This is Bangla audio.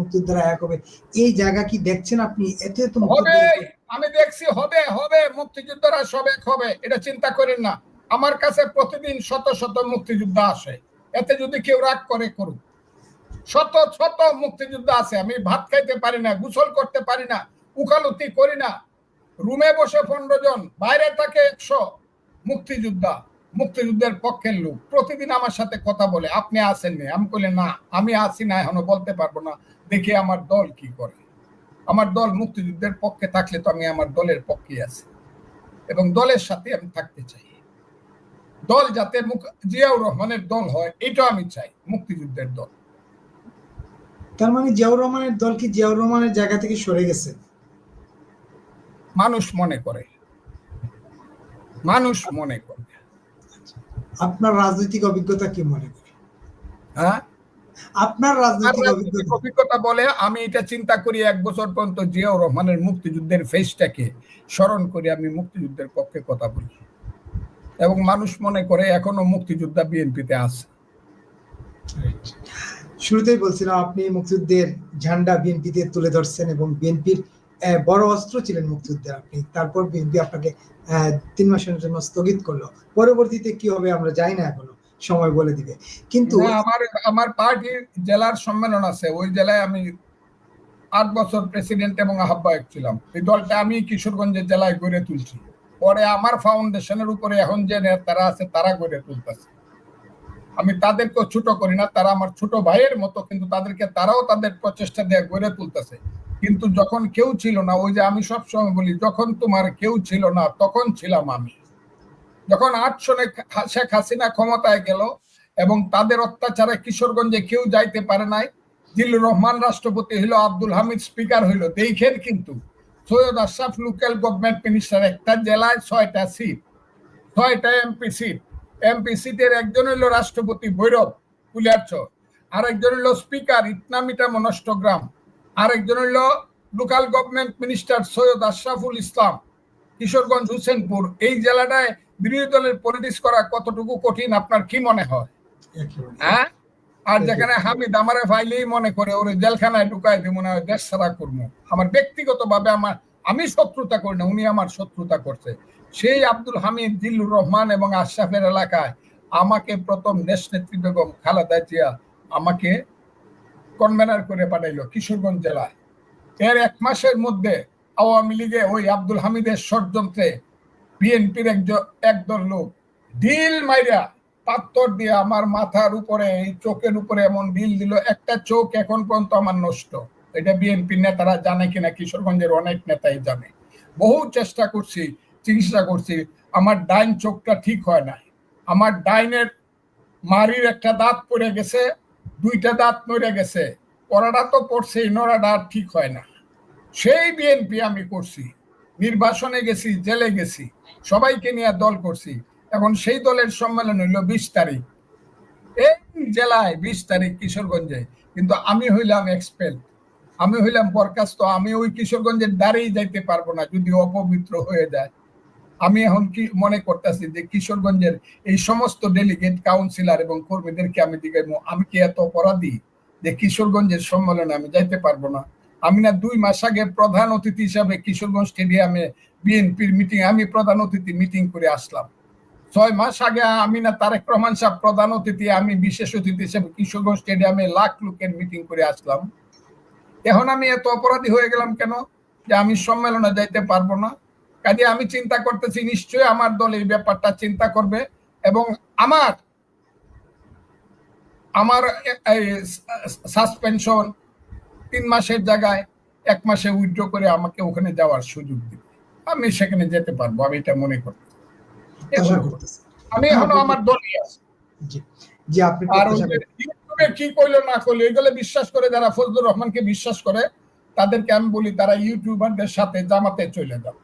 মুক্তিযোদ্ধারা এক হবে। এই জায়গা কি দেখছেন আপনি? এত এত হবে আমি দেখছি হবে হবে মুক্তিযোদ্ধারা সব এক হবে এটা চিন্তা করেন না। আমার কাছে প্রতিদিন শত শত মুক্তিযোদ্ধা আসে। এতে যদি কেউ রাগ করে করুক। শত শত মুক্তিযোদ্ধা আছে আমি ভাত খাইতে পারি না গোসল করতে পারি না উকালতি করি না। রুমে বসে পনেরো জন বাইরে থাকে একশো মুক্তিযোদ্ধা। মুক্তিযুদ্ধের পক্ষের লোক প্রতিদিন আমার সাথে কথা বলে আপনি আসেননি আমি বলে না আমি আসি না এখনও বলতে পারব না। দেখি আমার দল কি করে। আমার দল মুক্তিযুদ্ধের পক্ষে থাকলে তো আমি আমার দলের পক্ষে আছি। এবং দলের সাথে আমি থাকতে চাই। দল যাতে মুখ জিয়াউর রহমানের দল হয় এটা আমি চাই মুক্তিযুদ্ধের দল। তার মানে জিয়াউর রহমানের দল কি জিয়াউর রহমানের জায়গা থেকে সরে গেছে? মানুষ মনে করে। মানুষ মনে করে। আপনার রাজনৈতিক অভিজ্ঞতা কি মনে করে? হ্যাঁ? আপনার রাজনৈতিক অভিজ্ঞতা বলে আমি এটা চিন্তা করি এক বছর পর্যন্ত জিয়াউর রহমানের মুক্তিযুদ্ধের ফেসটাকে স্মরণ করে আমি মুক্তিযুদ্ধের পক্ষে কথা বলি। এবং মানুষ মনে করে এখনও মুক্তিযোদ্ধা বিএনপিতে আছে। শুরুতেই বলছিলাম আপনি মুক্তিযুদ্ধের ঝান্ডা বিএনপিতে তুলে ধরছেন এবং বিএনপির বড় অস্ত্র ছিলেন মুক্তিযুদ্ধের আপনি। তারপর বিএনপি আপনাকে তিন মাসের জন্য স্থগিত করল। পরবর্তীতে কি হবে আমরা জানি না এখনও। সময় বলে দিবে। কিন্তু আমার আমার পার্টির জেলার সম্মেলন আছে। ওই জেলায় আমি আট বছর প্রেসিডেন্ট এবং আহ্বায়ক ছিলাম। এই দলটা আমি কিশোরগঞ্জের জেলায় গড়ে তুলছি। পরে আমার ফাউন্ডেশনের উপরে এখন যে নেতারা আছে, তারা গড়ে তুলতেছে। আমি তাদেরকেও ছোট করি না, তারা আমার ছোট ভাইয়ের মতো, কিন্তু তাদেরকে তারাও তাদের প্রচেষ্টা দিয়ে গড়ে তুলতেছে। কিন্তু যখন কেউ ছিল না, ওই যে আমি সবসময় বলি, যখন তোমার কেউ ছিল না, তখন ছিলাম আমি। যখন আট শেখ হাসিনা ক্ষমতায় গেল এবং তাদের অত্যাচারে কিশোরগঞ্জে কেউ যাইতে পারে নাই, জিল্লুর রহমান রাষ্ট্রপতি হইল, আব্দুল হামিদ স্পিকার হইল, দেখেন কিন্তু Syed Ashraf local government minister একটা জেলায় ছয়টা সিট, ছয়টা এমপি সিট। এমপি সিটের একজন হইল রাষ্ট্রপতি ভৈরব কুলিয়ারচর আরেকজন হইল স্পিকার ইটনামিটা মনষ্টগ্রাম আরেকজন হইল local government minister Syed Ashraful Islam Kishoreganj Hossainpur. এই জেলাটায় বিরোধী দলের পলিটিক্স করা কতটুকু কঠিন আপনার কি মনে হয়? হ্যাঁ? আর যেখানে হামিদ আমারে ফাইলেই মনে করে ওরে জেলখানায় ঢুকাই দিব মনে হয় দেশ ছাড়া করব। আমার ব্যক্তিগত ভাবে আমার আমি শত্রুতা করি না উনি আমার শত্রুতা করছে। সেই আব্দুল হামিদ জিল্লুর রহমান এবং আশরাফের এলাকায় আমাকে প্রথম দেশ নেত্রী বেগম খালেদা জিয়া আমাকে কনভেনার করে পাঠাইলো কিশোরগঞ্জ জেলায়। এর এক মাসের মধ্যে আওয়ামী লীগে ওই আব্দুল হামিদের ষড়যন্ত্রে বিএনপির একদল লোক ঢিল মাইরা পাত্তর দিয়ে আমার মাথার উপরে, এই চোখের উপরে এমন ঢিল দিল, একটা চোখ এখন পর্যন্ত আমার নষ্ট। এটা বিএনপি নেতারা জানে কিনা, কিশোরগঞ্জের অনেক নেতাই জানে। বহু চেষ্টা করছি, চিকিৎসা করছি, আমার ডাইন চোখটা ঠিক হয় নাই। আমার ডাইনের মারির একটা দাঁত পড়ে গেছে দুইটা দাঁত মরে গেছে। পড়াটা তো পড়ছেই, নড়াটা আর ঠিক হয় না। সেই বিএনপি আমি করছি। নির্বাসনে গেছি, জেলে গেছি। সবাইকে নিয়ে দল করছি। এখন সেই দলের সম্মেলন হইল বিশ তারিখ। এই জেলায় বিশ তারিখ কিশোরগঞ্জে। কিন্তু আমি হইলাম এক্সপেল আমি হইলাম বরখাস্ত আমি ওই কিশোরগঞ্জের দ্বারেই যাইতে পারব না, যদি অপবিত্র হয়ে যায়। আমি এখন কি মনে করতেছি যে কিশোরগঞ্জের এই সমস্ত ডেলিগেট কাউন্সিলর এবং কর্মীদেরকে আমি দিকে আমি কি এত অপরাধী যে কিশোরগঞ্জের সম্মেলনে আমি যাইতে পারব না? আমি না দুই মাস আগে প্রধান অতিথি হিসাবে কিশোরগঞ্জ স্টেডিয়ামে বিএনপির মিটিং আমি প্রধান অতিথি মিটিং করে আসলাম। ছয় মাস আগে আমি না তারেক রহমান সাহেব প্রধান অতিথি, আমি বিশেষ অতিথি হিসেবে কিশোরগঞ্জ স্টেডিয়ামে লাখ লোকের মিটিং করে আসলাম। এখন আমি এত অপরাধী হয়ে গেলাম কেন? যে আমি সম্মেলনে যাইতে পারব না। কাজে আমি চিন্তা করতেছি নিশ্চয়ই আমার দল এই ব্যাপারটা চিন্তা করবে এবং আমার আমার সাসপেনশন তিন মাসের জায়গায় এক মাসে উইথড্র করে আমাকে ওখানে যাওয়ার সুযোগ দিবে। আমি সেখানে যেতে পারব আমি এটা মনে করতেছি। আমি এখনও আমার দলই আছি। আর কি করল না করল এগুলো বিশ্বাস করে যারা ফজলুর রহমানকে বিশ্বাস করে তাদেরকে আমি বলি তারা ইউটিউবারদের সাথে জামাতে চলে যাও।